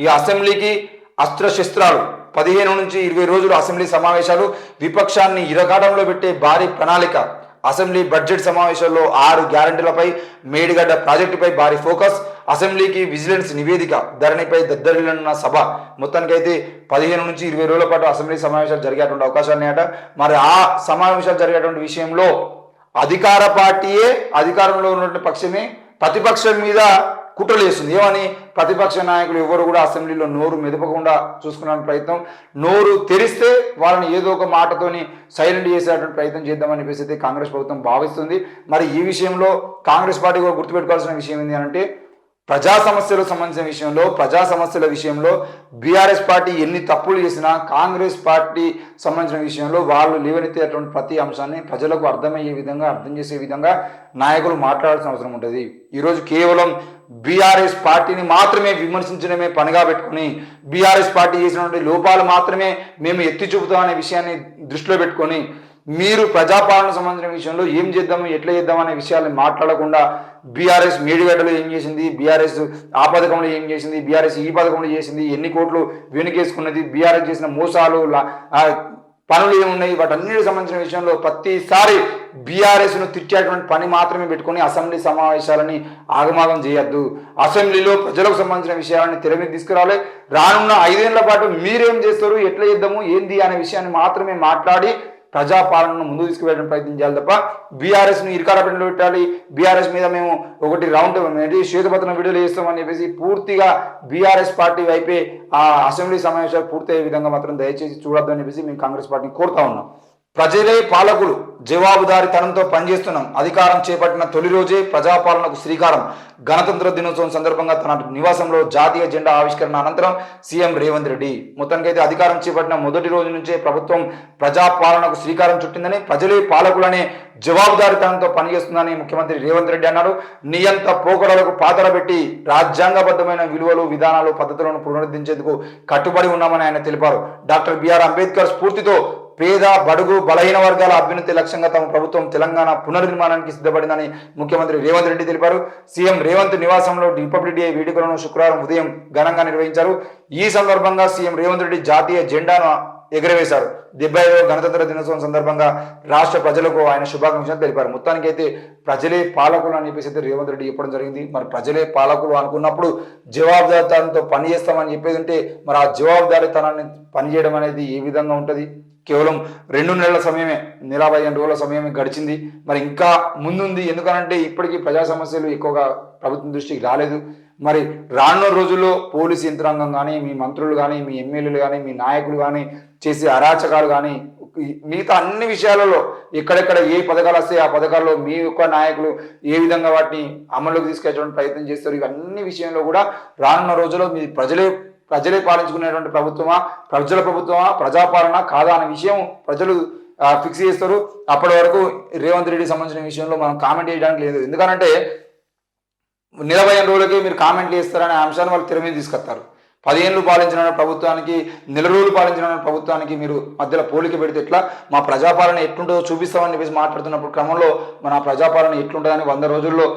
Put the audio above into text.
ఈ అసెంబ్లీకి అస్త్రశస్త్రాలు. పదిహేను నుంచి ఇరవై రోజులు అసెంబ్లీ సమావేశాలు. విపక్షాన్ని ఇరగాటంలో పెట్టే భారీ ప్రణాళిక. అసెంబ్లీ బడ్జెట్ సమావేశాల్లో ఆరు గ్యారంటీలపై మేడిగడ్డ ప్రాజెక్టుపై భారీ ఫోకస్. అసెంబ్లీకి విజిలెన్స్ నివేదిక. ధరణిపై దద్దరిల్లున్న సభ. మొత్తానికైతే పదిహేను నుంచి ఇరవై రోజుల పాటు అసెంబ్లీ సమావేశాలు జరిగేటువంటి అవకాశాలు ఉన్నాయట. మరి ఆ సమావేశాలు జరిగేటువంటి విషయంలో అధికార పార్టీయే అధికారంలో ఉన్నటువంటి పక్షమే. ప్రతిపక్షం మీద కుట్రలు చేస్తుంది. ఏమని? ప్రతిపక్ష నాయకులు ఎవరు కూడా అసెంబ్లీలో నోరు మెదపకుండా చూసుకునే ప్రయత్నం. నోరు తెరిస్తే వాళ్ళని ఏదో ఒక మాటతోని సైలెంట్ చేసేటువంటి ప్రయత్నం చేద్దామని చెప్పేసి అయితే కాంగ్రెస్ ప్రభుత్వం భావిస్తుంది. మరి ఈ విషయంలో కాంగ్రెస్ పార్టీ కూడా గుర్తుపెట్టుకోవాల్సిన విషయం ఏంటి అంటే ప్రజా సమస్యలకు సంబంధించిన విషయంలో ప్రజా సమస్యల విషయంలో బీఆర్ఎస్ పార్టీ ఎన్ని తప్పులు చేసినా కాంగ్రెస్ పార్టీ సంబంధించిన విషయంలో వాళ్ళు లేవనెత్తేటువంటి ప్రతి అంశాన్ని ప్రజలకు అర్థమయ్యే విధంగా అర్థం చేసే విధంగా నాయకులు మాట్లాడాల్సిన అవసరం ఉంటుంది. ఈరోజు కేవలం బీఆర్ఎస్ పార్టీని మాత్రమే విమర్శించడమే పనిగా పెట్టుకుని బీఆర్ఎస్ పార్టీ చేసినటువంటి లోపాలు మాత్రమే మేము ఎత్తి చూపుతాం అనే విషయాన్ని దృష్టిలో పెట్టుకొని మీరు ప్రజాపాలన సంబంధించిన విషయంలో ఏం చేద్దాము ఎట్లా చేద్దాం అనే విషయాన్ని మాట్లాడకుండా బీఆర్ఎస్ మేడిగడ్డలో ఏం చేసింది బీఆర్ఎస్ ఆ పథకంలో ఏం చేసింది బీఆర్ఎస్ ఈ పథకంలో చేసింది ఎన్ని కోట్లు వెనుకేసుకున్నది బీఆర్ఎస్ చేసిన మోసాలు లా- పనులు ఏమున్నాయి వాటన్నిటికి సంబంధించిన విషయంలో ప్రతిసారి బీఆర్ఎస్ను తిట్టేటువంటి పని మాత్రమే పెట్టుకొని అసెంబ్లీ సమావేశాలని ఆగమాగం చేయొద్దు. అసెంబ్లీలో ప్రజలకు సంబంధించిన విషయాలని తెర మీద తీసుకురావాలి. రానున్న ఐదేళ్ళ పాటు మీరేం చేస్తారు ఎట్లా చేద్దాము ఏంది అనే విషయాన్ని మాత్రమే మాట్లాడి ప్రజాపాలనను ముందు తీసుకువెళ్ళడం ప్రయత్నం చేయాలి తప్ప బీఆర్ఎస్ను ఇరికారపెండలో పెట్టాలి. బీఆర్ఎస్ మీద మేము ఒకటి రౌండ్ ఏంటి శ్వేతపత్రం విడుదల చేస్తామని చెప్పేసి పూర్తిగా బీఆర్ఎస్ పార్టీ వైపే ఆ అసెంబ్లీ సమావేశాలు పూర్తయ్యే విధంగా మాత్రం దయచేసి చూడొద్దని చెప్పేసి మేము కాంగ్రెస్ పార్టీని కోరుతా ఉన్నాం. ప్రజలే పాలకులు. జవాబుదారీతనంతో పనిచేస్తున్నాం. అధికారం చేపట్టిన తొలి రోజే ప్రజాపాలనకు శ్రీకారం. గణతంత్ర దినోత్సవం సందర్భంగా తన నివాసంలో జాతీయ జెండా ఆవిష్కరణ అనంతరం సీఎం రేవంత్ రెడ్డి. మొత్తానికైతే అధికారం చేపట్టిన మొదటి రోజు నుంచే ప్రభుత్వం ప్రజాపాలనకు శ్రీకారం చుట్టిందని ప్రజలే పాలకులనే జవాబుదారీతనంతో పనిచేస్తుందని ముఖ్యమంత్రి రేవంత్ రెడ్డి అన్నారు. నియంత పోకడలకు పాతరబెట్టి రాజ్యాంగబద్ధమైన విలువలు విధానాలు పద్ధతులను పునరుద్ధరించేందుకు కట్టుబడి ఉన్నామని ఆయన తెలిపారు. డాక్టర్ బిఆర్ అంబేద్కర్ స్ఫూర్తితో పేద బడుగు బలహీన వర్గాల అభ్యున్నతి లక్ష్యంగా తమ ప్రభుత్వం తెలంగాణ పునర్నిర్మాణానికి సిద్ధపడిందని ముఖ్యమంత్రి రేవంత్ రెడ్డి తెలిపారు. సీఎం రేవంత్ నివాసంలో రిపబ్లిక్ డే వేడుకలను శుక్రవారం ఉదయం ఘనంగా నిర్వహించారు. ఈ సందర్భంగా సీఎం రేవంత్ రెడ్డి జాతీయ జెండాను ఎగురవేశారు. డెబ్బై ఐదవ గణతంత్ర దినోత్సవం సందర్భంగా రాష్ట్ర ప్రజలకు ఆయన శుభాకాంక్షలు తెలిపారు. మొత్తానికైతే ప్రజలే పాలకులు అని చెప్పేసి అయితే రేవంత్ రెడ్డి చెప్పడం జరిగింది. మరి ప్రజలే పాలకులు అనుకున్నప్పుడు జవాబుదారితనంతో పనిచేస్తామని చెప్పేది ఉంటే మరి ఆ జవాబుదారితనాన్ని పనిచేయడం అనేది ఏ విధంగా ఉంటుంది? కేవలం రెండు నెలల సమయమే నెల పదిహేను రోజుల సమయమే గడిచింది. మరి ఇంకా ముందుంది. ఎందుకనంటే ఇప్పటికీ ప్రజా సమస్యలు ఎక్కువగా ప్రభుత్వం దృష్టికి రాలేదు. మరి రానున్న రోజుల్లో పోలీస్ యంత్రాంగం కానీ మీ మంత్రులు కానీ మీ ఎమ్మెల్యేలు కానీ మీ నాయకులు కానీ చేసే అరాచకాలు కానీ మిగతా అన్ని విషయాలలో ఎక్కడెక్కడ ఏ పథకాలు వస్తాయి ఆ పథకాల్లో మీ యొక్క నాయకులు ఏ విధంగా వాటిని అమల్లోకి తీసుకెళ్ళడానికి ప్రయత్నం చేస్తారు ఇవన్నీ విషయంలో కూడా రానున్న రోజుల్లో మీ ప్రజలే ప్రజలే పాలించుకునేటువంటి ప్రభుత్వమా? ప్రజల ప్రభుత్వమా? ప్రజాపాలన కాదా అనే విషయం ప్రజలు ఫిక్స్ చేస్తారు. అప్పటి వరకు రేవంత్ రెడ్డి సంబంధించిన విషయంలో మనం కామెంట్ చేయడానికి లేదు. ఎందుకంటే నలభై ఐదు రోజులకి మీరు కామెంట్లు చేస్తారనే అంశాన్ని వాళ్ళు తెర మీద తీసుకొస్తారు. పదిహేనులు పాలించిన ప్రభుత్వానికి నెల రోజులు పాలించిన ప్రభుత్వానికి మీరు మధ్యలో పోలిక పెడితే ఎట్లా? మా ప్రజాపాలన ఎట్లుంటుందో చూపిస్తామని చెప్పేసి మాట్లాడుతున్నప్పుడు క్రమంలో మన ప్రజాపాలన ఎట్లుంటుందని వంద రోజుల్లో